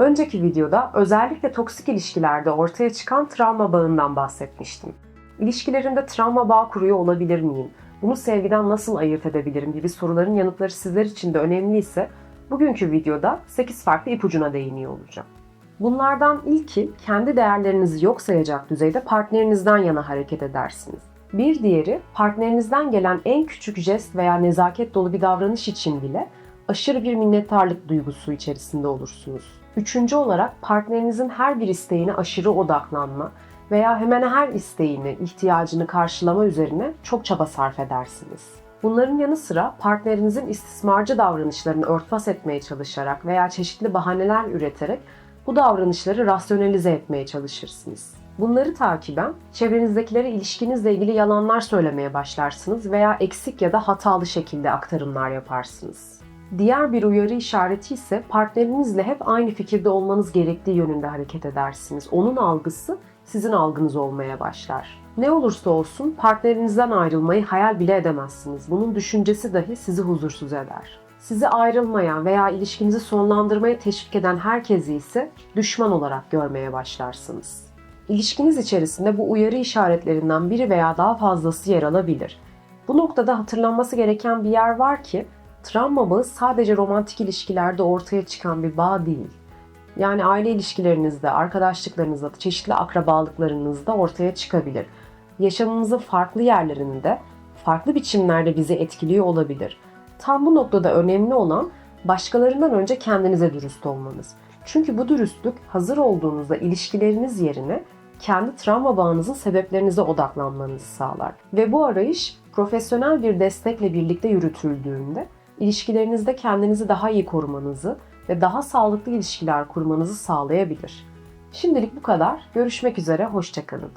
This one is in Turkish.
Önceki videoda özellikle toksik ilişkilerde ortaya çıkan travma bağından bahsetmiştim. İlişkilerimde travma bağ kuruyor olabilir miyim? Bunu sevgiden nasıl ayırt edebilirim gibi soruların yanıtları sizler için de önemliyse bugünkü videoda 8 farklı ipucuna değiniyor olacağım. Bunlardan ilki kendi değerlerinizi yok sayacak düzeyde partnerinizden yana hareket edersiniz. Bir diğeri partnerinizden gelen en küçük jest veya nezaket dolu bir davranış için bile aşırı bir minnettarlık duygusu içerisinde olursunuz. Üçüncü olarak partnerinizin her bir isteğine aşırı odaklanma veya hemen her isteğini, ihtiyacını karşılama üzerine çok çaba sarf edersiniz. Bunların yanı sıra partnerinizin istismarcı davranışlarını örtbas etmeye çalışarak veya çeşitli bahaneler üreterek bu davranışları rasyonalize etmeye çalışırsınız. Bunları takiben çevrenizdekilere ilişkinizle ilgili yalanlar söylemeye başlarsınız veya eksik ya da hatalı şekilde aktarımlar yaparsınız. Diğer bir uyarı işareti ise partnerinizle hep aynı fikirde olmanız gerektiği yönünde hareket edersiniz. Onun algısı sizin algınız olmaya başlar. Ne olursa olsun partnerinizden ayrılmayı hayal bile edemezsiniz. Bunun düşüncesi dahi sizi huzursuz eder. Sizi ayrılmaya veya ilişkinizi sonlandırmaya teşvik eden herkesi ise düşman olarak görmeye başlarsınız. İlişkiniz içerisinde bu uyarı işaretlerinden biri veya daha fazlası yer alabilir. Bu noktada hatırlanması gereken bir yer var ki travma bağı sadece romantik ilişkilerde ortaya çıkan bir bağ değil. Yani aile ilişkilerinizde, arkadaşlıklarınızda, çeşitli akrabalıklarınızda ortaya çıkabilir. Yaşamımızın farklı yerlerinde, farklı biçimlerde bizi etkiliyor olabilir. Tam bu noktada önemli olan başkalarından önce kendinize dürüst olmanız. Çünkü bu dürüstlük hazır olduğunuzda ilişkileriniz yerine kendi travma bağınızın sebeplerinize odaklanmanızı sağlar. Ve bu arayış profesyonel bir destekle birlikte yürütüldüğünde ilişkilerinizde kendinizi daha iyi korumanızı ve daha sağlıklı ilişkiler kurmanızı sağlayabilir. Şimdilik bu kadar. Görüşmek üzere, hoşçakalın.